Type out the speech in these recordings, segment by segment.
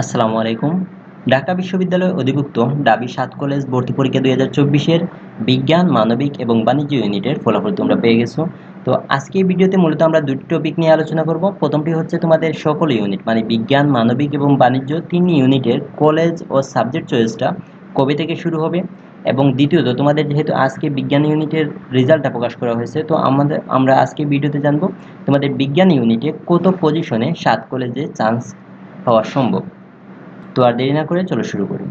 আসসালামু আলাইকুম। ঢাকা বিশ্ববিদ্যালয় অধিভুক্ত ডাবি সাত কলেজ ভর্তি পরীক্ষা দুই হাজার চব্বিশের বিজ্ঞান, মানবিক এবং বাণিজ্য ইউনিটের ফলাফল তোমরা পেয়ে গেছো। তো আজকে এই ভিডিওতে মূলত আমরা দুটি টপিক নিয়ে আলোচনা করব। প্রথমটি হচ্ছে তোমাদের সকল ইউনিট মানে বিজ্ঞান, মানবিক এবং বাণিজ্য তিন ইউনিটের কলেজ ও সাবজেক্ট চয়েসটা কবে থেকে শুরু হবে? এবং দ্বিতীয়ত, তোমাদের যেহেতু আজকে বিজ্ঞান ইউনিটের রেজাল্টটা প্রকাশ করা হয়েছে, তো আমাদের, আমরা আজকে ভিডিওতে জানব তোমাদের বিজ্ঞান ইউনিটে কত পজিশনে সাত কলেজে চান্স পাওয়া সম্ভব। তো আর দেরি না করে চলো শুরু করি।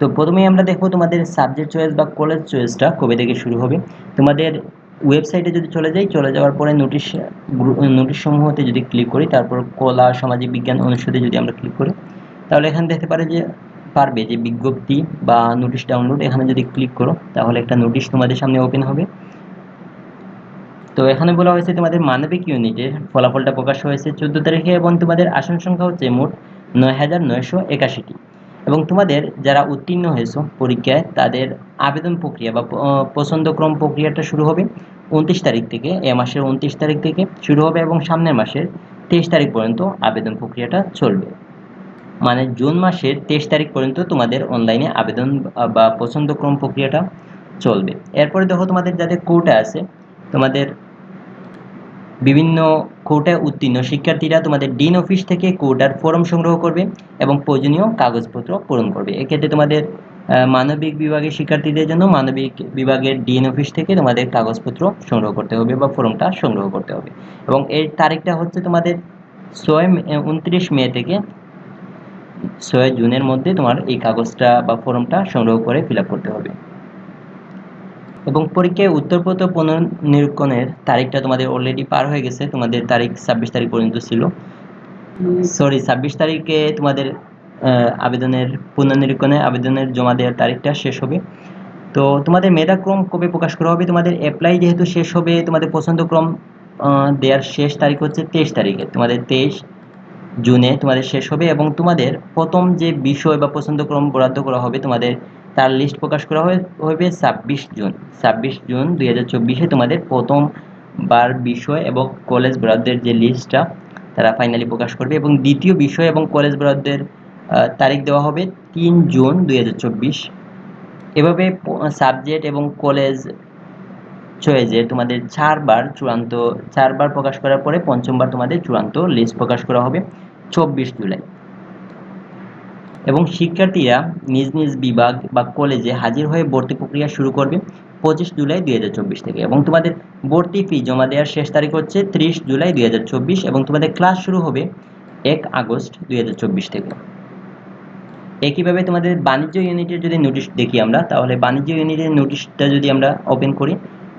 তো প্রথমেই আমরা দেখব তোমাদের সাবজেক্ট চয়েস বা কলেজ চয়েসটা কবে থেকে শুরু হবে। তোমাদের ওয়েবসাইটে যদি চলে যাই, চলে যাওয়ার পরে নোটিশ নোটিশ সমূহতে যদি ক্লিক করি, তারপর কলা, সামাজিক বিজ্ঞান অনুষদে যদি আমরা ক্লিক করি, তাহলে এখানে দেখতে পারে যে, পারবে যে বিজ্ঞপ্তি বা নোটিশ ডাউনলোড এখানে যদি ক্লিক করো, তাহলে একটা নোটিশ তোমাদের সামনে ওপেন হবে। তো এখানে বলা হয়েছে তোমাদের মানবিক ইউনিটের ফলাফলটা প্রকাশ হয়েছে। চোদ্দ তারিখে এবং তোমাদের আসন সংখ্যা হচ্ছে মোট নয় হাজার নয়শো একাশিটি। এবং তোমাদের যারা উত্তীর্ণ হয়েছো পরীক্ষায়, তাদের আবেদন প্রক্রিয়া বা পছন্দক্রম প্রক্রিয়াটা শুরু হবে উনত্রিশ তারিখ থেকে, এ মাসের উনত্রিশ তারিখ থেকে শুরু হবে এবং সামনের মাসের তেইশ তারিখ পর্যন্ত আবেদন প্রক্রিয়াটা চলবে। মানে জুন মাসের তেইশ তারিখ পর্যন্ত তোমাদের অনলাইনে আবেদন বা পছন্দক্রম প্রক্রিয়াটা চলবে। এরপরে দেখো তোমাদের যাদের কোর্টে আছে, তোমাদের বিভিন্ন কোর্টে উত্তীর্ণ শিক্ষার্থীরা তোমাদের ডিন অফিস থেকে কোর্টার ফর্ম সংগ্রহ করবে এবং প্রয়োজনীয় কাগজপত্র পূরণ করবে। এক্ষেত্রে তোমাদের মানবিক বিভাগের শিক্ষার্থীদের জন্য মানবিক বিভাগের ডিএন অফিস থেকে তোমাদের কাগজপত্র সংগ্রহ করতে হবে বা ফর্মটা সংগ্রহ করতে হবে। এবং এর তারিখটা হচ্ছে তোমাদের ছয় উনত্রিশ মে থেকে ছয় জুনের মধ্যে তোমার এই কাগজটা বা ফর্মটা সংগ্রহ করে ফিল করতে হবে। এবং পরীক্ষায় উত্তরপত্র পুনর্নিরীক্ষণের তারিখটা তোমাদের অলরেডি পার হয়ে গেছে। তোমাদের তারিখ ছাব্বিশ তারিখ পর্যন্ত ছিল। সরি ছাব্বিশ তারিখে তোমাদের আবেদনের পুনর্নিরীক্ষণে আবেদনের জমা দেওয়ার তারিখটা শেষ হবে। তো তোমাদের মেধাক্রম কবে প্রকাশ করা হবে? তোমাদের অ্যাপ্লাই যেহেতু শেষ হবে, তোমাদের পছন্দক্রম দেওয়ার শেষ তারিখ হচ্ছে তেইশ তারিখে। তোমাদের তেইশ জুনে তোমাদের শেষ হবে এবং তোমাদের প্রথম যে বিষয় বা পছন্দক্রম বরাদ্দ করা হবে, তোমাদের তার লিস্ট প্রকাশ করা হবে ছাব্বিশ জুন। ছাব্বিশ জুন দুই হাজার চব্বিশে তোমাদের প্রথমবার বিষয় এবং কলেজ বরাদ্দের যে লিস্টটা তারা ফাইনালি প্রকাশ করবে এবং দ্বিতীয় বিষয় এবং কলেজ বরাদ্দের তারিখ দেওয়া হবে তিন জুন দুই হাজার চব্বিশ। এভাবে সাবজেক্ট এবং কলেজ চয়েজে তোমাদের চারবার চূড়ান্ত, চারবার প্রকাশ করার পরে পঞ্চমবার তোমাদের চূড়ান্ত লিস্ট প্রকাশ করা হবে। চব্বিশ জুলাই। এবং শিক্ষার্থীরা নিজ নিজ বিভাগ বা কলেজে হাজির হয়ে ভর্তি প্রক্রিয়া শুরু করবে পঁচিশ জুলাই দুই হাজার চব্বিশ থেকে। এবং তোমাদের ভর্তি ফি জমা দেওয়ার শেষ তারিখ হচ্ছে ত্রিশ জুলাই দুই হাজার চব্বিশ এবং তোমাদের ক্লাস শুরু হবে এক আগস্ট দুই হাজার চব্বিশ থেকে। একইভাবে তোমাদের বাণিজ্য ইউনিটের যদি নোটিশ দেখি আমরা, তাহলে বাণিজ্য ইউনিটের নোটিশটা যদি আমরা ওপেন করি,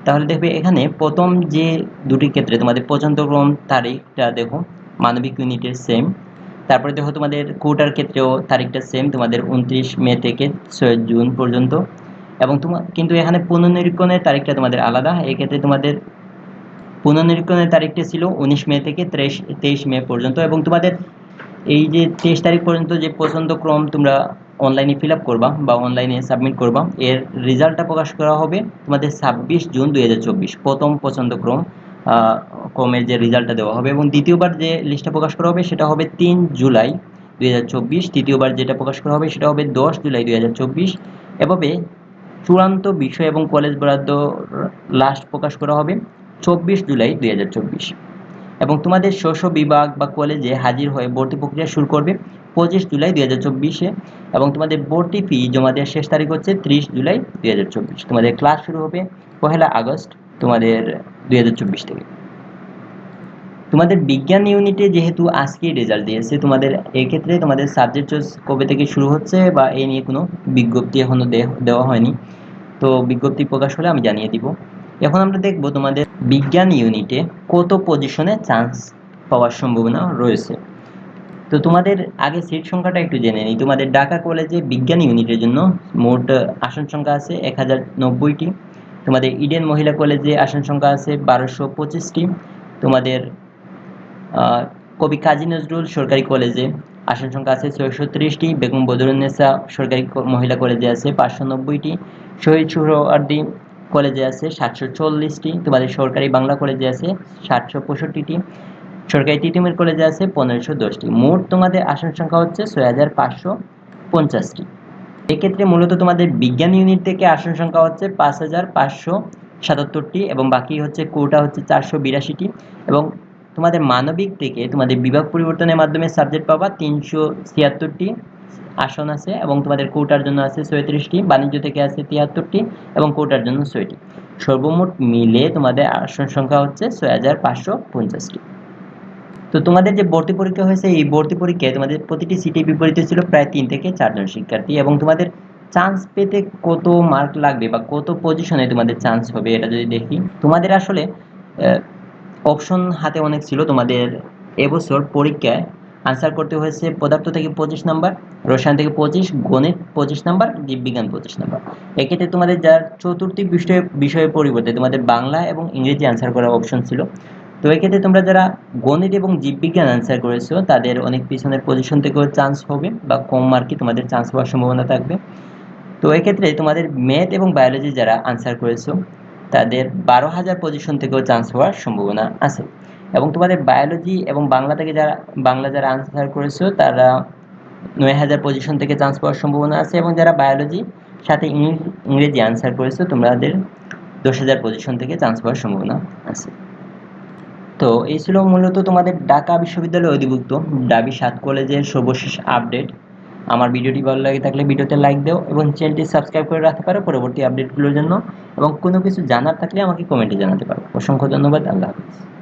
তাহলে দেখবে এখানে প্রথম যে দুটি ক্ষেত্রে তোমাদের পছন্দক্রম তারিখটা দেখো, মানবিক ইউনিটের সেম তারপরে দেখো তোমাদের কোটার ক্ষেত্রেও তারিখটা সেম তোমাদের উনত্রিশ মে থেকে ছয় জুন পর্যন্ত। এবং তোমার কিন্তু এখানে পুনর্নিরীক্ষণের তারিখটা তোমাদের আলাদা। এক্ষেত্রে তোমাদের পুনর্নিরীক্ষণের তারিখটা ছিল উনিশ মে থেকে তেইশ তেইশ মে পর্যন্ত। এবং তোমাদের এই যে তেইশ তারিখ পর্যন্ত যে পছন্দ ক্রম তোমরা অনলাইনে ফিল আপ করবা বা অনলাইনে সাবমিট করবা, এর রেজাল্টটা প্রকাশ করা হবে তোমাদের ছাব্বিশ জুন দু হাজার চব্বিশ, প্রথম পছন্দ ক্রম। কমের যে রেজাল্টটা দেওয়া হবে এবং দ্বিতীয়বার যে লিস্টটা প্রকাশ করা হবে সেটা হবে তিন জুলাই দুই হাজার চব্বিশ। তৃতীয়বার যেটা প্রকাশ করা হবে সেটা হবে দশ জুলাই দুই হাজার চব্বিশ। এভাবে চূড়ান্ত বিষয় এবং কলেজ বরাদ্দ লাস্ট প্রকাশ করা হবে চব্বিশ জুলাই দুই হাজার চব্বিশ। এবং তোমাদের শস্য বিভাগ বা কলেজে হাজির হয়ে ভর্তি প্রক্রিয়া শুরু করবে পঁচিশ জুলাই দুই এবং তোমাদের ভর্তি ফি জমা দেওয়ার শেষ তারিখ হচ্ছে ত্রিশ জুলাই দুই হাজার চব্বিশ। তোমাদের ক্লাস শুরু হবে পহেলা আগস্ট। তোমাদের দু হাজার চব্বিশ থেকে। তোমাদের বিজ্ঞান ইউনিটে যেহেতু আজকেই রেজাল্ট দিয়েছে, তোমাদের এক্ষেত্রে তোমাদের সাবজেক্ট চয়েস কবে থেকে শুরু হচ্ছে বা এই নিয়ে কোনো বিজ্ঞপ্তি এখনও দেওয়া হয়নি। তো বিজ্ঞপ্তি প্রকাশ হলে আমি জানিয়ে দিব। এখন আমরা দেখব তোমাদের বিজ্ঞান ইউনিটে কত পজিশনে চান্স পাওয়ার সম্ভাবনা রয়েছে। তো তোমাদের আগে সিট সংখ্যাটা একটু জেনে নিই। তোমাদের ঢাকা কলেজে বিজ্ঞান ইউনিটের জন্য মোট আসন সংখ্যা আছে এক হাজার নব্বইটি। তোমাদের ইডেন মহিলা কলেজে আসন সংখ্যা আছে বারোশো পঁচিশটি। তোমাদের কবি কাজী নজরুল সরকারি কলেজে আসন সংখ্যা আছে ছয়শো ত্রিশটি, বেগম বদরুন্নেসা সরকারি মহিলা কলেজে আছে পাঁচশো নব্বইটি, শহীদ সুহরার্দি কলেজে আছে সাতশো চল্লিশটি, তোমাদের সরকারি বাংলা কলেজে আছে সাতশো পঁয়ষট্টিটি, সরকারি তৃতীয় কলেজে আছে পনেরোশো দশটি। মোট তোমাদের আসন সংখ্যা হচ্ছে ছয় হাজার পাঁচশো পঞ্চাশটি। এক্ষেত্রে মূলত তোমাদের বিজ্ঞান ইউনিট থেকে আসন সংখ্যা হচ্ছে পাঁচ হাজার পাঁচশো সাতাত্তরটি এবং বাকি হচ্ছে কোটা হচ্ছে চারশো বিরাশিটি এবং তোমাদের মানবিক থেকে তোমাদের বিভাগ পরিবর্তনের মাধ্যমে সাবজেক্ট পাবা তিনশো ছিয়াত্তরটি আসন আছে এবং তোমাদের কোটার জন্য আছে ছয়ত্রিশটি, বাণিজ্য থেকে আছে তিয়াত্তরটি এবং কোটার জন্য ছয়টি। সর্বমোট মিলে তোমাদের আসন সংখ্যা হচ্ছে ছয় হাজার পাঁচশো পঞ্চাশটি। তো তোমাদের যে ভর্তি পরীক্ষা হয়েছে, এই ভর্তি পরীক্ষায় তোমাদের প্রতিটি সিটে বিপরীতে ছিল প্রায় তিন থেকে চারজন শিক্ষার্থী এবং তোমাদের চান্স পেতে কত মার্ক লাগবে বা কত পজিশনে তোমাদের চান্স হবে এটা যদি দেখি। তোমাদের আসলে অপশন হাতে অনেক ছিল। তোমাদের এবছর পরীক্ষায় আনসার করতে হয়েছে পদার্থ থেকে পঁচিশ নাম্বার রসায়ন থেকে পঁচিশ, গণিত পঁচিশ নাম্বার জীববিজ্ঞান পঁচিশ নাম্বার এক্ষেত্রে তোমাদের যার চতুর্থী বিষয়ে বিষয়ের পরিবর্তে তোমাদের বাংলা এবং ইংরেজি আনসার করার অপশন ছিল। তো এক্ষেত্রে তোমরা যারা গণিত এবং জীববিজ্ঞান অ্যান্সার করেছ, তাদের অনেক পিছনের পজিশন থেকেও চান্স হবে বা কম মার্কে তোমাদের চান্স হওয়ার সম্ভাবনা থাকবে। তো এক্ষেত্রে তোমাদের ম্যাথ এবং বায়োলজি যারা আনসার করেছ, তাদের বারো হাজার পজিশন থেকেও চান্স হওয়ার সম্ভাবনা আছে। এবং তোমাদের বায়োলজি এবং বাংলা থেকে যারা, বাংলা যারা আনসার করেছ, তারা নয় হাজার পজিশন থেকে চান্স পাওয়ার সম্ভাবনা আছে। এবং যারা বায়োলজি সাথে ইংরেজি আনসার করেছ, তোমাদের দশ হাজার পজিশন থেকে চান্স পাওয়ার সম্ভাবনা আছে। তো এই ছিল মূলত তোমাদের ঢাকা বিশ্ববিদ্যালয়ে অধিভুক্ত ডাবি সাত কলেজের সর্বশেষ আপডেট। আমার ভিডিওটি ভালো লাগে থাকলে ভিডিওতে লাইক দাও এবং চ্যানেলটি সাবস্ক্রাইব করে রাখতে পারো পরবর্তী আপডেটগুলোর জন্য এবং কোনো কিছু জানার থাকলে আমাকে কমেন্টে জানাতে পারো। অসংখ্য ধন্যবাদ, আল্লাহ হাফিজ।